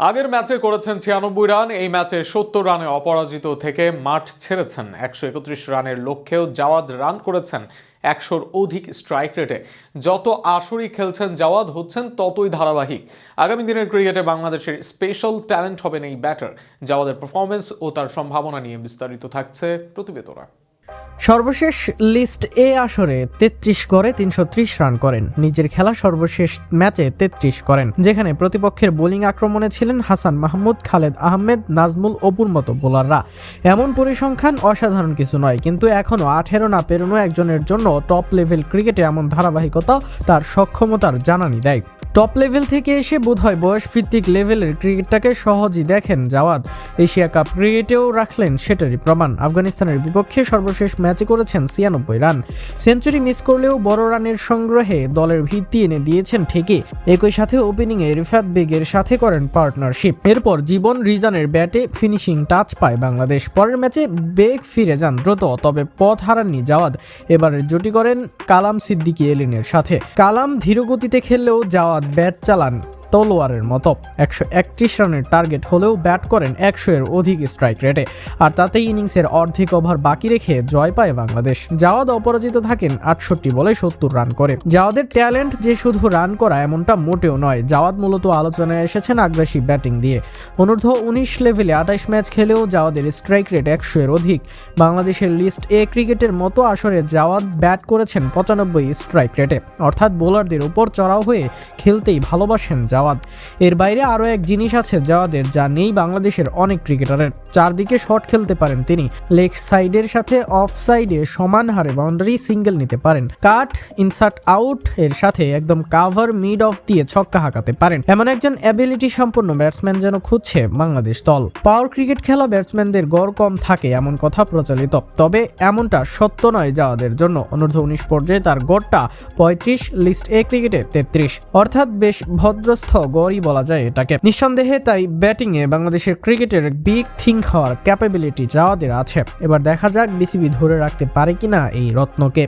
আগের ম্যাচে করেছেন ছিয়ানব্বই রান, এই ম্যাচে সত্তর রানে অপরাজিত থেকে মাঠ ছেড়েছেন। একশো একত্রিশ রানের লক্ষ্যেও জাওয়াদ রান করেছেন একশোর অধিক স্ট্রাইক রেটে। যত আসরই খেলছেন জাওয়াদ হচ্ছেন ততই ধারাবাহিক। আগামী দিনের ক্রিকেটে বাংলাদেশের স্পেশাল ট্যালেন্ট হবেন এই ব্যাটার। জাওয়াদের পারফরমেন্স ও তার সম্ভাবনা নিয়ে বিস্তারিত থাকছে প্রতিবেদনা। সর্বশেষ লিস্ট এ আসরে তেত্রিশ করে তিনশো ত্রিশ রান করেন। নিজের খেলা সর্বশেষ ম্যাচে তেত্রিশ করেন, যেখানে প্রতিপক্ষের বোলিং আক্রমণে ছিলেন হাসান মাহমুদ, খালেদ আহমেদ, নাজমুল অপুর মতো বোলাররা। এমন পরিসংখ্যান অসাধারণ কিছু নয়, কিন্তু এখনও আঠেরো না পেরোনো একজনের জন্য টপ লেভেল ক্রিকেটে এমন ধারাবাহিকতা তার সক্ষমতার জানানি দেয়। টপ লেভেল থেকে এসে বোধহয় বয়স ভিত্তিক লেভেলের ক্রিকেটটাকে সহজই দেখেন জাওয়াদ। এশিয়া কাপ ক্রিকেটেও রাখলেন সেটারই প্রমাণ। আফগানিস্তানের বিপক্ষে সর্বশেষ ম্যাচে করেছেন ছিয়ানব্বই রান। সেঞ্চুরি মিস করলেও বড় রানের সংগ্রহে দলের ভিত্তি এনে দিয়েছেন ঠিকই। একই সাথে ওপেনিংয়ে রিফাত বেগের সাথে করেন পার্টনারশিপ। এরপর জীবন রিজানের ব্যাটে ফিনিশিং টাচ পায় বাংলাদেশ। পরের ম্যাচে বেগ ফিরে যান দ্রুত, তবে পথ হারাননি জাওয়াদ। এবারের জুটি করেন কালাম সিদ্দিকি এলিনের সাথে। কালাম ধীরগতিতে খেললেও জাওয়াদ ব্যাট চালান। তলোয়ারের মতো। একশো একত্রিশ রানের টার্গেট হলেও ব্যাট করেন একশো এর অধিক স্ট্রাইক রেটে। আর তাতেই ইনিংসের অর্ধেক ওভার বাকি রেখে জয় পায় বাংলাদেশ। জাওয়াদ অপরাজিত থাকেন আটষট্টি বলে সত্তর রান করে। জাওয়াদের ট্যালেন্ট যে শুধু রান করা এমনটা মোটেও নয়, জাওয়াদ মূলত আলোচনায় এসেছেন আগ্রাসী ব্যাটিং দিয়ে। অনূর্ধ্ব উনিশ লেভেলে আঠাশ ম্যাচ খেলেও জাওয়াদের স্ট্রাইক রেট একশো এর অধিক। বাংলাদেশের লিস্ট এ ক্রিকেটের মতো আসরে জাওয়াদ ব্যাট করেছেন পঁচানব্বই স্ট্রাইক রেটে। অর্থাৎ বোলারদের উপর চড়াও হয়ে খেলতেই ভালোবাসেন জাওয়াদ। এর বাইরে আরও এক জিনিস আছে জাওয়াদের, যা নেই বাংলাদেশের অনেক ক্রিকেটারের। চারদিকে শট খেলতে পারেন তিনি। লেগ সাইডের সাথে অফ সাইডে সমান হারে বাউন্ডারি সিঙ্গেল নিতে পারেন। কাট, ইনসার্ট আউট এর সাথে একদম কাভার মিড অফ দিয়ে ছক্কা হাঁকাতে পারেন। এমন একজন অ্যাবিলিটি সম্পন্ন ব্যাটসম্যান যেন খুঁজছে বাংলাদেশ দল। পাওয়ার ক্রিকেট খেলা ব্যাটসম্যানদের গড় কম থাকে এমন কথা প্রচলিত। তবে এমনটা সত্য নয় যাওয়াদের জন্য। অনূর্ধ্ব উনিশ পর্যায়ে তার গড়টা পঁয়ত্রিশ, লিস্ট এ ক্রিকেটে তেত্রিশ। অর্থাৎ বেশ ভদ্রস্থ গড়ই বলা যায় এটাকে। নিঃসন্দেহে তাই ব্যাটিংয়ে বাংলাদেশের ক্রিকেটের বিগ থিং হওয়ার ক্যাপাবিলিটি যাওয়াদের আছে। এবার দেখা যাক বিসিবি ধরে রাখতে পারে কিনা এই রত্নকে।